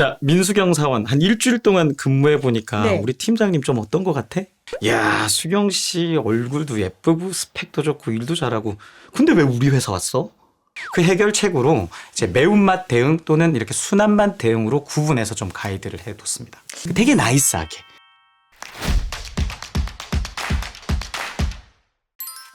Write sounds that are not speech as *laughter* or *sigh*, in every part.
자, 민수경 사원 한 일주일 동안 근무해 보니까 네. 우리 팀장님 좀 어떤 것 같아? 야, 수경 씨 얼굴도 예쁘고 스펙도 좋고 일도 잘하고. 근데 왜 우리 회사 왔어? 그 해결책으로 이제 매운맛 대응 또는 이렇게 순한 맛 대응으로 구분해서 좀 가이드를 해뒀습니다. 되게 나이스하게.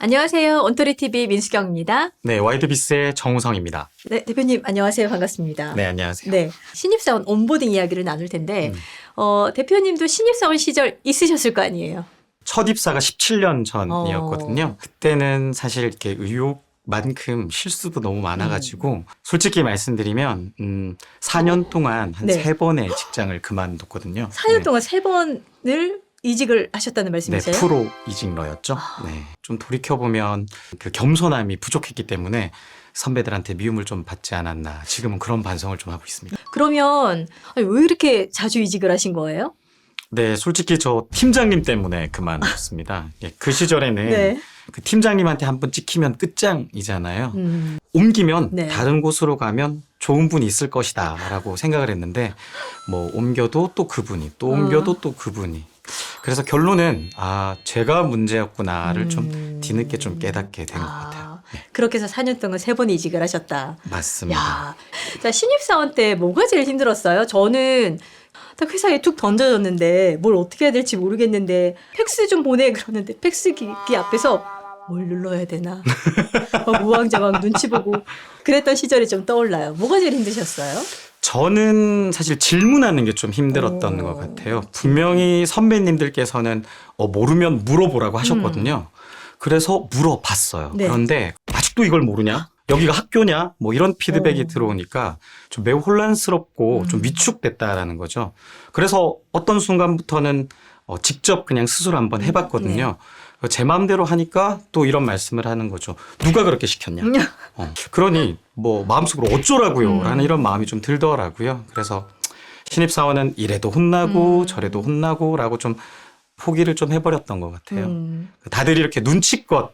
안녕하세요. 온토리 TV 민수경입니다. 네, 와이드비스의 정우성입니다. 네, 대표님 안녕하세요. 반갑습니다. 네, 안녕하세요. 네, 신입사원 온보딩 이야기를 나눌 텐데 음. 어, 대표님도 신입사원 시절 있으셨을 거 아니에요. 첫 입사가 17년 전이었거든요. 그때는 사실 이렇게 의욕 만큼 실수도 너무 많아가지고 솔직히 말씀드리면 음, 4년 동안 한 네. 세 번의 직장을 그만뒀거든요. 4년 네. 동안 세 번을 이직을 하셨다는 네, 말씀이세요? 프로 이직러였죠. 네. 좀 돌이켜보면 그 겸손함이 부족했기 때문에 선배들한테 미움을 좀 받지 않았나. 지금은 그런 반성을 좀 하고 있습니다. 그러면 아니, 왜 이렇게 자주 이직을 하신 거예요? 네, 솔직히 저 팀장님 때문에 그만뒀습니다. *laughs* 예, 그 시절에는 네. 그 팀장님한테 한 번 찍히면 끝장이잖아요. 음, 옮기면 네. 다른 곳으로 가면 좋은 분이 있을 것이다라고 생각을 했는데 뭐 옮겨도 또 그분이 또 옮겨도 어. 또 그분이 그래서 결론은 아 제가 문제였구나를 좀 음. 뒤늦게 좀 깨닫게 된 것 아, 같아요. 네, 그렇게 해서 4년 동안 세 번 이직을 하셨다. 맞습니다. 야, 자 신입사원 때 뭐가 제일 힘들었어요? 저는 딱 회사에 툭 던져졌는데 뭘 어떻게 해야 될지 모르겠는데 팩스 좀 보내 그러는데 팩스기 기 앞에서 뭘 눌러야 되나 막 우왕좌왕 눈치 보고 그랬던 시절이 좀 떠올라요. 뭐가 제일 힘드셨어요? 저는 사실 질문하는 게 좀 힘들었던 오. 것 같아요. 분명히 선배님들께서는 어, 모르면 물어보라고 하셨거든요. 그래서 물어봤어요. 네. 그런데 아직도 이걸 모르냐? 여기가 학교냐? 뭐 이런 피드백이 어. 들어오니까 좀 매우 혼란스럽고 음. 좀 위축됐다라는 거죠. 그래서 어떤 순간부터는 어, 직접 그냥 스스로 한번 네. 해봤거든요. 제 마음대로 하니까 또 이런 말씀을 하는 거죠. 누가 그렇게 시켰냐? 어, 그러니 뭐 마음속으로 어쩌라고요? 음. 라는 이런 마음이 좀 들더라고요. 그래서 신입사원은 이래도 혼나고 음. 저래도 혼나고 라고 좀 포기를 좀 해버렸던 것 같아요. 음, 다들 이렇게 눈치껏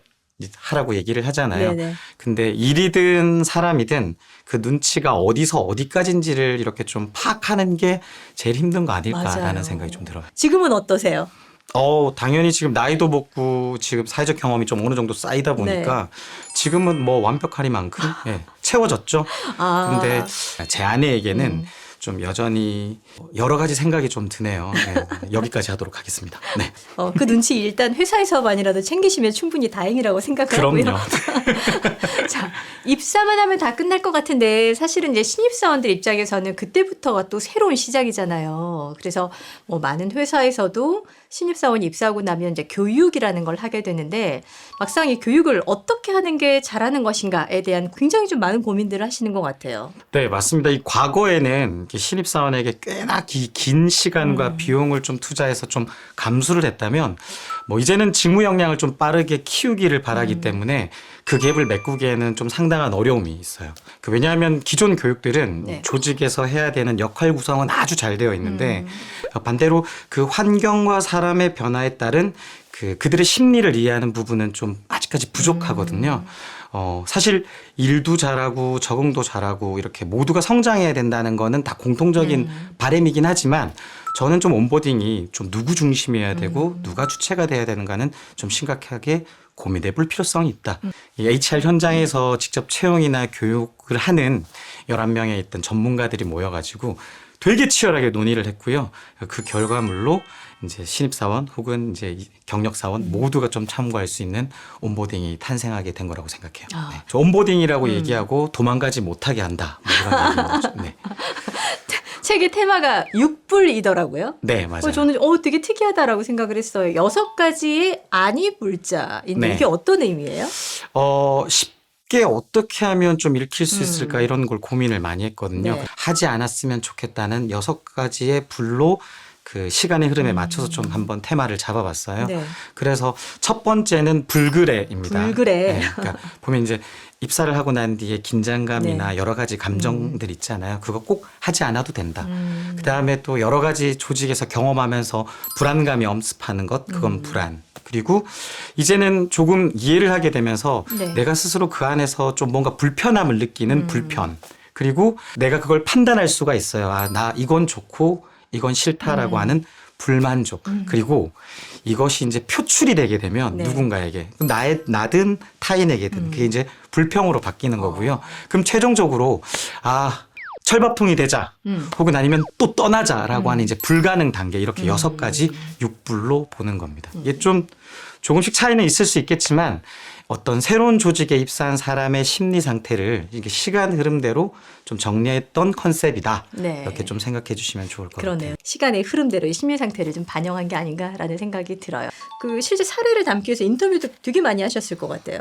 하라고 얘기를 하잖아요. 네네. 근데 일이든 사람이든 그 눈치가 어디서 어디까지인지를 이렇게 좀 파악하는 게 제일 힘든 거 아닐까라는 맞아요. 생각이 좀 들어요. 지금은 어떠세요? 어, 당연히 지금 나이도 먹고 지금 사회적 경험이 좀 어느 정도 쌓이다 보니까 지금은 뭐 완벽하리만큼 *laughs* 예, 채워졌죠. 아, 근데 제 아내에게는 음. 좀 여전히 여러 가지 생각이 좀 드네요. 네, *laughs* 여기까지 하도록 하겠습니다. 네. 어, 그 눈치 일단 회사에서만이라도 챙기시면 충분히 다행이라고 생각을 하고요. 그럼요. *laughs* 자, 입사만 하면 다 끝날 것 같은데 사실은 이제 신입사원들 입장에서는 그때부터가 또 새로운 시작이잖아요. 그래서 뭐 많은 회사에서도 신입사원이 입사하고 나면 이제 교육이라는 걸 하게 되는데 막상 이 교육을 어떻게 하는 게 잘하는 것인가에 대한 굉장히 좀 많은 고민들을 하시는 것 같아요. 네, 맞습니다. 이 과거에는 이렇게 신입사원에게 꽤나 기- 긴 시간과 음. 비용을 좀 투자해서 좀 감수를 했다면 뭐 이제는 직무 역량을 좀 빠르게 키우기를 바라기 음. 때문에 그 갭을 메꾸기에는 좀 상당한 어려움이 있어요. 그 왜냐하면 기존 교육들은 네. 조직에서 해야 되는 역할 구성은 아주 잘 되어 있는데 음. 반대로 그 환경과 사람의 변화에 따른 그 그들의 심리를 이해하는 부분은 좀 아직까지 부족하거든요. 어, 사실 일도 잘하고 적응도 잘하고 이렇게 모두가 성장해야 된다는 거는 다 공통적인 음. 바램이긴 하지만 저는 좀 온보딩이 좀 누구 중심이어야 되고 음. 누가 주체가 돼야 되는가는 좀 심각하게 고민해 볼 필요성이 있다. 음. 이 HR 현장에서 직접 채용이나 교육을 하는 11명의 있던 전문가들이 모여가지고 되게 치열하게 논의를 했고요. 그 결과물로 이제 신입사원 혹은 이제 이 경력사원 모두가 좀 참고할 수 있는 온보딩이 탄생하게 된 거라고 생각해요. 아. 네. 저 온보딩이라고 음. 얘기하고 도망가지 못하게 한다. 뭐 이런. 네. *laughs* 책의 테마가 육불이더라고요. 네, 맞아요. 어, 저는 어 되게 특이하다라고 생각을 했어요. 여섯 가지의 아니 불자인데 네. 이게 어떤 의미예요? 어, 쉽게 어떻게 하면 좀 읽힐 수 있을까 음. 이런 걸 고민을 많이 했거든요. 네. 하지 않았으면 좋겠다는 여섯 가지의 불로 그 시간의 흐름에 음. 맞춰서 좀 한번 테마를 잡아봤어요. 네. 그래서 첫 번째는 불그레입니다. 불그레. 네, 그러니까 보면 이제 입사를 하고 난 뒤에 긴장감이나 네. 여러 가지 감정들 있잖아요. 그거 꼭 하지 않아도 된다. 음. 그 다음에 또 여러 가지 조직에서 경험하면서 불안감이 엄습하는 것, 그건 음. 불안. 그리고 이제는 조금 이해를 하게 되면서 네. 내가 스스로 그 안에서 좀 뭔가 불편함을 느끼는 음. 불편. 그리고 내가 그걸 판단할 수가 있어요. 아, 나 이건 좋고 이건 싫다라고 음. 하는 불만족. 음. 그리고 이것이 이제 표출이 되게 되면 네. 누군가에게 나의 나든 타인에게든 음. 그게 이제 불평으로 바뀌는 거고요. 그럼 최종적으로 아 철밥통이 되자 음. 혹은 아니면 또 떠나자라고 음. 하는 이제 불가능 단계 이렇게 음. 여섯 가지 육불로 보는 겁니다. 이게 좀 조금씩 차이는 있을 수 있겠지만 어떤 새로운 조직에 입사한 사람의 심리 상태를 이게 시간 흐름대로 좀 정리했던 컨셉이다. 네. 이렇게 좀 생각해 주시면 좋을 것 그러네요. 같아요. 시간의 흐름대로 이 심리 상태를 좀 반영한 게 아닌가라는 생각이 들어요. 그 실제 사례를 담기 위해서 인터뷰도 되게 많이 하셨을 것 같아요.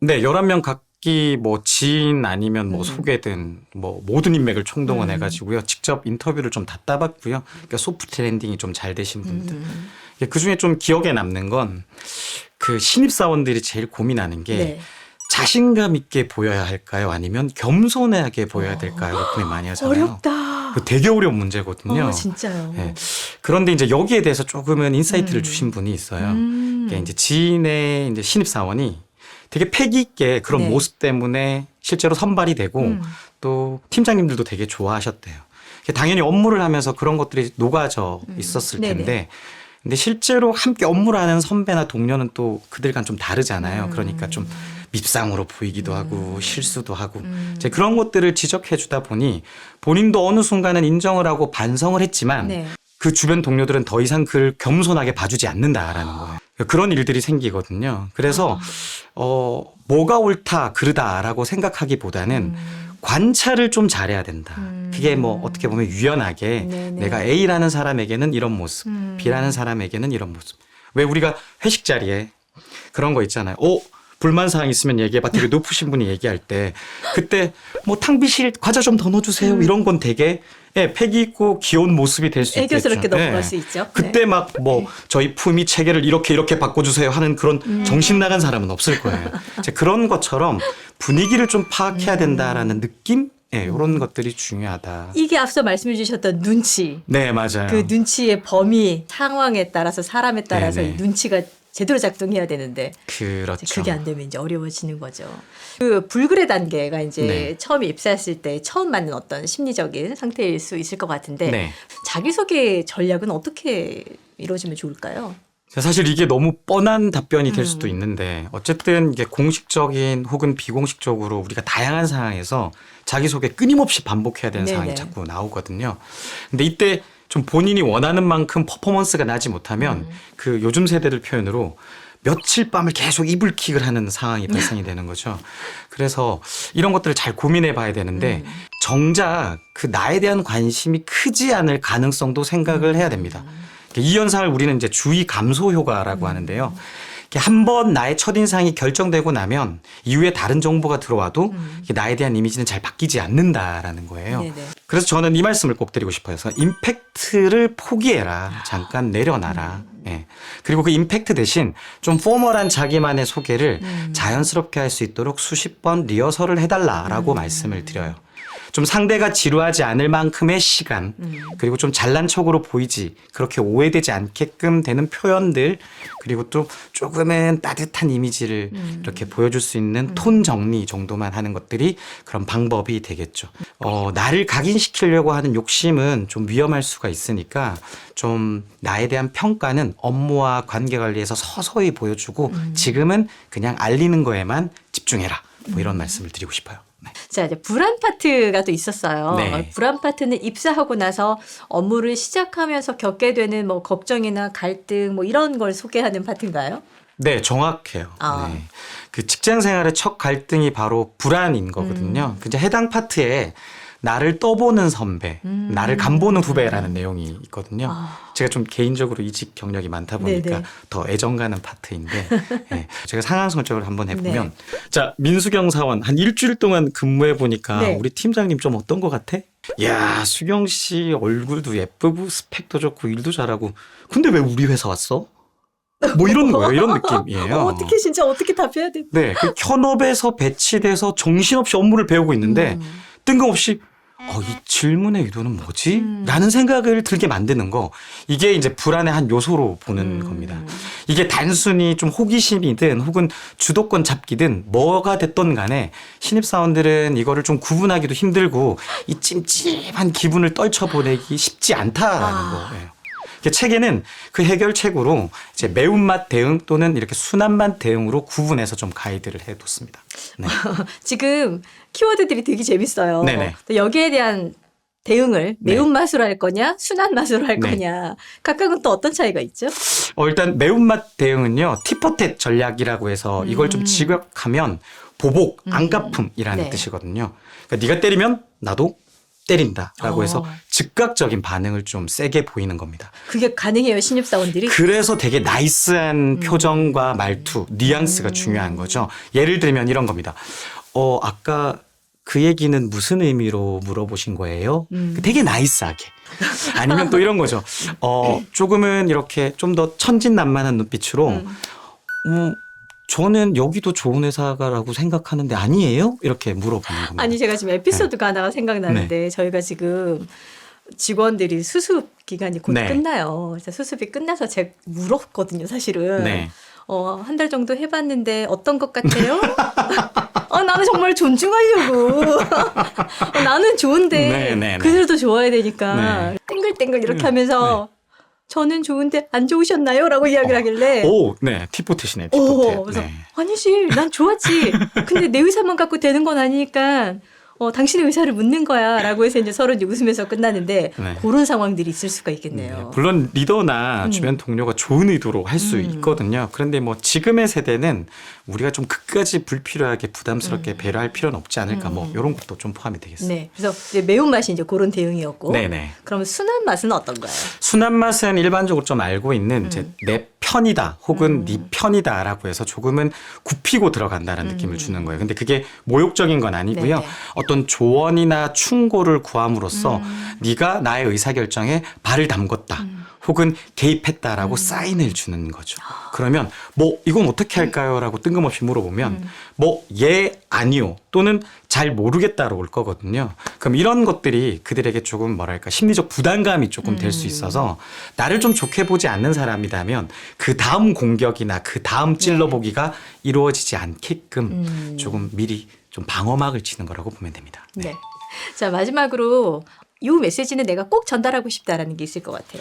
네, 11명 각 기뭐 지인 아니면 뭐 음. 소개된 뭐 모든 인맥을 총동원해 음. 가지고요. 직접 인터뷰를 좀 다 따봤고요. 그러니까 소프트 랜딩이 좀 잘 되신 분들. 음. 그 중에 좀 기억에 남는 건 그 신입사원들이 제일 고민하는 게 네. 자신감 있게 보여야 할까요? 아니면 겸손하게 보여야 될까요? 그 고민 많이 하잖아요. 어렵다. 그 되게 어려운 문제거든요. 어, 진짜요. 예. 그런데 이제 여기에 대해서 조금은 인사이트를 음. 주신 분이 있어요. 음. 그게 이제 지인의 이제 신입사원이 되게 패기 있게 그런 네. 모습 때문에 실제로 선발이 되고 음. 또 팀장님들도 되게 좋아하셨대요. 당연히 업무를 하면서 그런 것들이 녹아져 음. 있었을 네네. 텐데 근데 실제로 함께 업무를 하는 선배나 동료는 또 그들과는 좀 다르잖아요. 음. 그러니까 좀 밉상으로 보이기도 하고 실수도 하고 음. 이제 그런 것들을 지적해 주다 보니 본인도 어느 순간은 인정을 하고 반성을 했지만 네. 그 주변 동료들은 더 이상 그를 겸손하게 봐주지 않는다라는 거예요. 그런 일들이 생기거든요. 그래서 어 뭐가 옳다 그르다라고 생각하기보다는 음. 관찰을 좀 잘해야 된다. 음. 그게 뭐 어떻게 보면 유연하게 네네. 내가 A라는 사람에게는 이런 모습, 음. B라는 사람에게는 이런 모습. 왜 우리가 회식 자리에 그런 거 있잖아요. 오 불만 사항 있으면 얘기해봐. 되게 높으신 분이 얘기할 때 그때 뭐 탕비실 과자 좀 더 넣어주세요. 음. 이런 건 되게 예, 패기 있고 귀여운 모습이 될 수 있겠죠. 애교스럽게 넘어갈 예. 수 있죠. 그때 네. 막뭐 저희 품위 체계를 이렇게 이렇게 바꿔주세요 하는 그런 음. 정신 나간 사람은 없을 거예요. 이제 그런 것처럼 분위기를 좀 파악해야 된다라는 느낌, 예, 이런 것들이 중요하다. 이게 앞서 말씀해 주셨던 눈치. 네, 맞아요. 그 눈치의 범위, 상황에 따라서 사람에 따라서 네 네. 이 눈치가 제대로 작동해야 되는데 그렇죠. 그게 안 되면 이제 어려워지는 거죠. 그 불굴의 단계가 이제 네. 처음 입사했을 때 처음 맞는 어떤 심리적인 상태일 수 있을 것 같은데 네. 자기소개 전략은 어떻게 이루어지면 좋을까요? 사실 이게 너무 뻔한 답변이 될 음. 수도 있는데 어쨌든 이게 공식적인 혹은 비공식적으로 우리가 다양한 상황에서 자기소개 끊임없이 반복해야 되는 네네. 상황이 자꾸 나오거든요. 근데 이때 좀 본인이 원하는 만큼 퍼포먼스가 나지 못하면 음. 그 요즘 세대들 표현으로 며칠 밤을 계속 이불킥을 하는 상황이 발생이 되는 거죠. 그래서 이런 것들을 잘 고민해 봐야 되는데 음. 정작 그 나에 대한 관심이 크지 않을 가능성도 생각을 해야 됩니다. 이 현상을 우리는 이제 주의 감소 음. 효과라고 하는데요. 한 번 나의 첫인상이 결정되고 나면 이후에 다른 정보가 들어와도 음. 나에 대한 이미지는 잘 바뀌지 않는다라는 거예요. 네네. 그래서 저는 이 말씀을 꼭 드리고 싶어요. 그래서 임팩트를 포기해라. 잠깐 내려놔라. 음. 예. 그리고 그 임팩트 대신 좀 포멀한 자기만의 소개를 음. 자연스럽게 할 수 있도록 수십 번 리허설을 해달라라고 음. 말씀을 드려요. 좀 상대가 지루하지 않을 만큼의 시간, 음. 그리고 좀 잘난 척으로 보이지 그렇게 오해되지 않게끔 되는 표현들 그리고 또 조금은 따뜻한 이미지를 음. 이렇게 보여줄 수 있는 톤 정리 정도만 하는 것들이 그런 방법이 되겠죠. 어, 나를 각인시키려고 하는 욕심은 좀 위험할 수가 있으니까 좀 나에 대한 평가는 업무와 관계 관리에서 서서히 보여주고 음. 지금은 그냥 알리는 거에만 집중해라. 뭐 이런 말씀을 드리고 싶어요. 네. 자, 이제 불안 파트가 또 있었어요. 네. 불안 파트는 입사하고 나서 업무를 시작하면서 겪게 되는 뭐 걱정이나 갈등 뭐 이런 걸 소개하는 파트인가요? 네, 정확해요. 아. 네. 그 직장 생활의 첫 갈등이 바로 불안인 거거든요. 그 이제 해당 파트에 나를 떠보는 선배, 음. 나를 간보는 후배라는 내용이 있거든요. 아. 제가 좀 개인적으로 이직 경력이 많다 보니까 네네. 더 애정 가는 파트인데 *laughs* 예, 제가 상황 설정을 한번 해보면 네. 자 민수경 사원 한 일주일 동안 근무해 보니까 네. 우리 팀장님 좀 어떤 것 같아? 야 수경 씨 얼굴도 예쁘고 스펙도 좋고 일도 잘하고 근데 왜 우리 회사 왔어? 뭐 이런 거예요 이런 느낌이에요. 어, *laughs* 어떻게 진짜 어떻게 답해야 돼? 네, 그 현업에서 배치돼서 정신없이 업무를 배우고 있는데 음. 뜬금없이 어, 이 질문의 의도는 뭐지? 음. 라는 생각을 들게 만드는 거. 이게 이제 불안의 한 요소로 보는 음. 겁니다. 이게 단순히 좀 호기심이든 혹은 주도권 잡기든 뭐가 됐던 간에 신입사원들은 이거를 좀 구분하기도 힘들고 이 찜찜한 기분을 떨쳐보내기 쉽지 않다라는 아. 거예요. 책에는 그 해결책으로 이제 매운맛 대응 또는 이렇게 순한 맛 대응으로 구분해서 좀 가이드를 해뒀습니다. 네. *laughs* 지금 키워드들이 되게 재밌어요. 네네. 또 여기에 대한 대응을 네. 매운맛으로 할 거냐, 순한 맛으로 할 네. 거냐. 각각은 또 어떤 차이가 있죠? 어, 일단 매운맛 대응은요 티포텟 전략이라고 해서 이걸 좀 음. 지각하면 보복, 음. 안갚음이라는 네. 뜻이거든요. 그러니까 네가 때리면 나도 때린다라고 어. 해서 즉각적인 반응을 좀 세게 보이는 겁니다. 그게 가능해요, 신입사원들이? 그래서 되게 나이스한 음. 표정과 말투, 뉘앙스가 음. 중요한 거죠. 예를 들면 이런 겁니다. 어, 아까 그 얘기는 무슨 의미로 물어보신 거예요? 음. 되게 나이스하게. 아니면 또 이런 거죠. 어, 조금은 이렇게 좀 더 천진난만한 눈빛으로, 음. 음, 저는 여기도 좋은 회사가라고 생각하는데 아니에요? 이렇게 물어보는 겁니다. 아니 제가 지금 에피소드가 하나가 생각나는데 네. 저희가 지금 직원들이 수습 기간이 곧 네. 끝나요. 수습이 끝나서 제가 물었거든요, 사실은. 네. 어, 한 달 정도 해봤는데 어떤 것 같아요? *laughs* 어, 나는 정말 존중하려고. *laughs* 어, 나는 좋은데 네, 네, 네. 그들도 좋아야 되니까 네. 땡글땡글 이렇게 음, 하면서 저는 좋은데 안 좋으셨나요? 라고 이야기를 하길래 오, 네. 티포텟. 그래서 네. 아니지, 난 좋았지. 근데 내 의사만 갖고 되는 건 아니니까, 어, 당신의 의사를 묻는 거야. 라고 해서 이제 서로 이제 웃으면서 끝나는데, 네. 그런 상황들이 있을 수가 네, 있겠네요. 물론 리더나 음. 주변 동료가 좋은 의도로 할수 음. 있거든요. 그런데 뭐 지금의 세대는 우리가 좀 끝까지 불필요하게 부담스럽게 음. 배려할 필요는 없지 않을까 뭐 음. 이런 것도 좀 포함이 되겠습니다. 네. 그래서 이제 매운맛이 이제 그런 대응이었고. 네네. 그럼 순한 맛은 어떤가요? 순한 맛은 일반적으로 좀 알고 있는 이제 음. 내 편이다 혹은 음. 네 편이다라고 해서 조금은 굽히고 들어간다는 음. 느낌을 주는 거예요. 근데 그게 모욕적인 건 아니고요. 네네. 어떤 조언이나 충고를 구함으로써 음. 네가 나의 의사결정에 발을 담궜다. 음. 혹은 개입했다라고 음. 사인을 주는 거죠. 그러면 뭐 이건 어떻게 할까요?라고 뜬금없이 물어보면 음. 뭐예 아니요 또는 잘 모르겠다로 올 거거든요. 그럼 이런 것들이 그들에게 조금 뭐랄까 심리적 부담감이 조금 될수 음. 있어서 나를 좀 좋게 보지 않는 사람이라면 그 다음 공격이나 그 다음 찔러보기가 이루어지지 않게끔 네. 음. 조금 미리 좀 방어막을 치는 거라고 보면 됩니다. 네. 자, 마지막으로 이 메시지는 내가 꼭 전달하고 싶다라는 게 있을 것 같아요.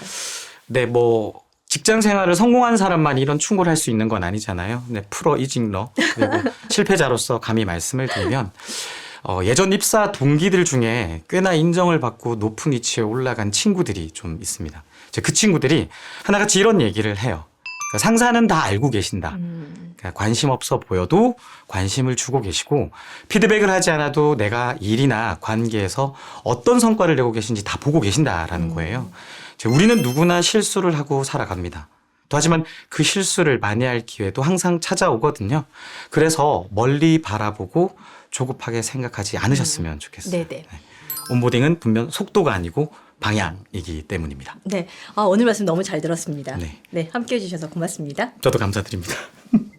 네, 뭐 직장 생활을 성공한 사람만 이런 충고를 할 수 있는 건 아니잖아요. 네, 프로 이직러 그리고 *laughs* 실패자로서 감히 말씀을 드리면 어, 예전 입사 동기들 중에 꽤나 인정을 받고 높은 위치에 올라간 친구들이 좀 있습니다. 그 친구들이 하나같이 이런 얘기를 해요. 그러니까 상사는 다 알고 계신다. 음. 그러니까 관심 없어 보여도 관심을 주고 계시고 피드백을 하지 않아도 내가 일이나 관계에서 어떤 성과를 내고 계신지 다 보고 계신다라는 음. 거예요. 우리는 누구나 실수를 하고 살아갑니다. 또 하지만 그 실수를 만회할 기회도 항상 찾아오거든요. 그래서 멀리 바라보고 조급하게 생각하지 않으셨으면 좋겠어요. 네네. 온보딩은 분명 속도가 아니고 방향이기 때문입니다. 네. 아, 오늘 말씀 너무 잘 들었습니다. 네. 네. 함께 해주셔서 고맙습니다. 저도 감사드립니다. *laughs*